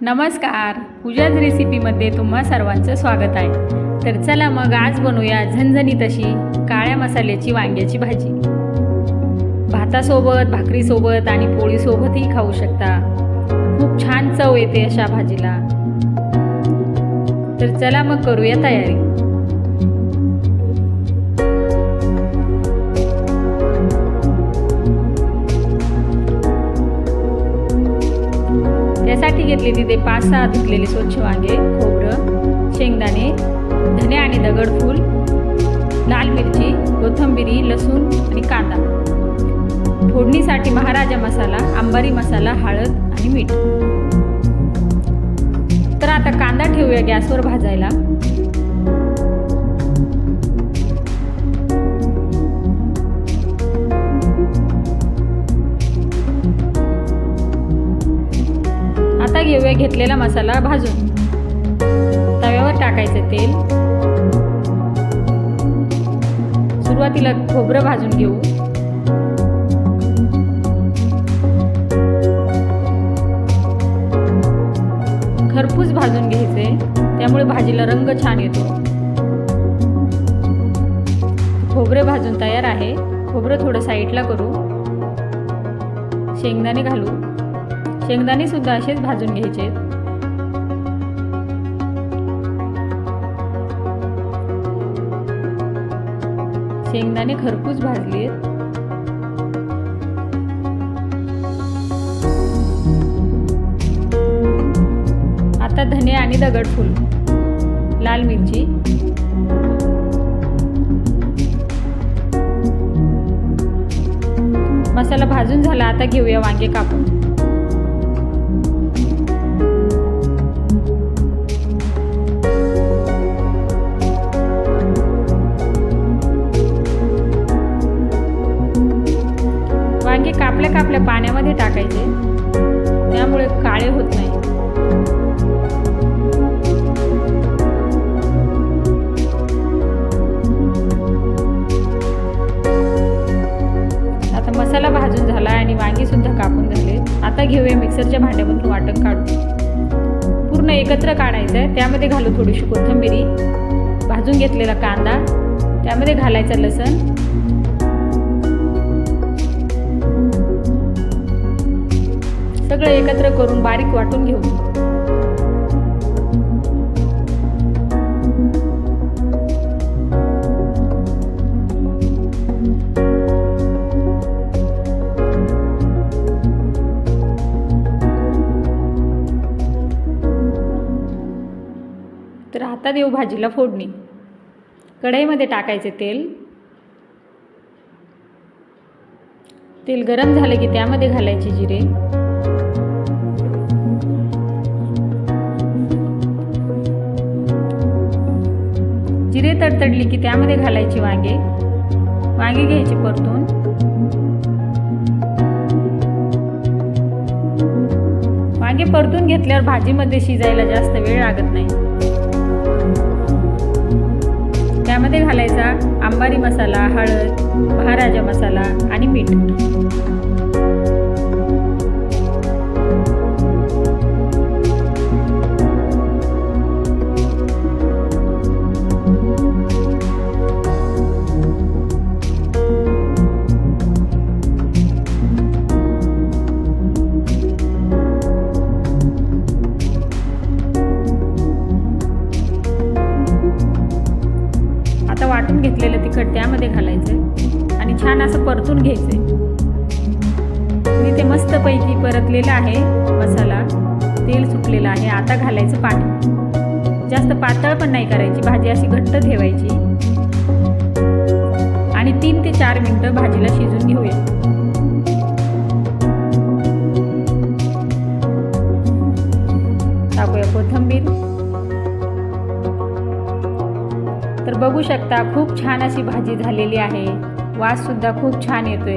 नमस्कार. पूजाच रेसिपीमध्ये तुम्हा सर्वांचं स्वागत आहे. तर चला मग आज बनवूया झणझणीत अशी काळ्या मसाल्याची वांग्याची भाजी. भातासोबत भाकरीसोबत आणि पोळीसोबतही खाऊ शकता. खूप छान चव येते अशा भाजीला. तर चला मग करूया तयारी. ते पाच सहा धुतलेले स्वच्छ वांगे खोबरं शेंगदाणे धने आणि दगडफूल लाल मिरची कोथंबिरी लसूण आणि कांदा. फोडणीसाठी महाराजा मसाला आंबारी मसाला हळद आणि मीठ. तर आता कांदा ठेवूया गॅसवर भाजायला. घेतलेला मसाला भाजून. तव्यावर टाकायचं तेल. सुरुवातीला खोबरं भाजून घेऊ. खरपूस भाजून घ्यायचे त्यामुळे भाजीला रंग छान येतो. खोबरे भाजून तयार आहे. खोबरं थोडं साईडला करू. शेंगदाणे घालू. शेंगदाणे सुद्धा असेच भाजून घ्यायचे. शेंगदाणे खरपूस भाजले आता धने आणि दगडफूल लाल मिरची. मसाला भाजून झाला आता घेऊया वांगे कापून. घेऊया मिक्सरच्या भांड्यामधून वाटण काढू पूर्ण एकत्र काढायचं आहे त्यामध्ये घालू थोडीशी कोथिंबिरी. भाजून घेतलेला कांदा. त्यामध्ये घालायचं लसण. सगळं एकत्र करून बारीक वाटून घेऊ. आत्ता आता देऊ भाजीला फोडणी. कढईमध्ये टाकायचे तेल. तेल गरम झालं की त्यामध्ये घालायचे जिरे. जिरे तडतडली की त्यामध्ये घालायची वांगे. वांगे घ्यायची परतून. वांगे परतून घेतल्यावर भाजीमध्ये शिजायला जास्त वेळ लागत नाही. त्यामध्ये घालायचा आंबारी मसाला हळद महाराजा मसाला आणि मीठ घेतलेलं तिखट त्यामध्ये घालायचं आणि छान असं परतून घ्यायचं मी ते मस्तपैकी परतलेलं आहे मसाला. तेल सुटलेलं आहे. आता घालायचं पाणी. जास्त पातळ पण नाही करायची. भाजी अशी घट्ट ठेवायची. आणि तीन ते चार मिनटं भाजीला शिजून घेऊया. टाकूया कोथिंबीर. बघू शकता खूप छान अशी भाजी झालेली आहे. वास सुद्धा खूप छान येतोय.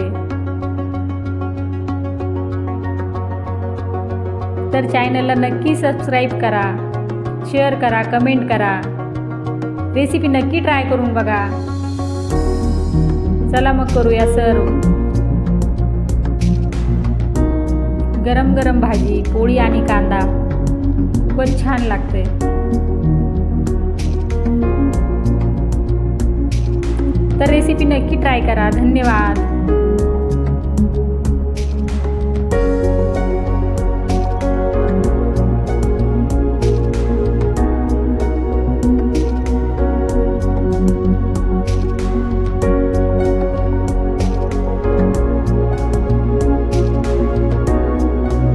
तर चॅनलला नक्की सबस्क्राईब करा शेअर करा कमेंट करा. रेसिपी नक्की ट्राय करून बघा. चला मग करूया सर्व. गरम गरम भाजी पोळी आणि कांदा. पण छान लागते तर रेसिपी नक्की ट्राय करा. धन्यवाद.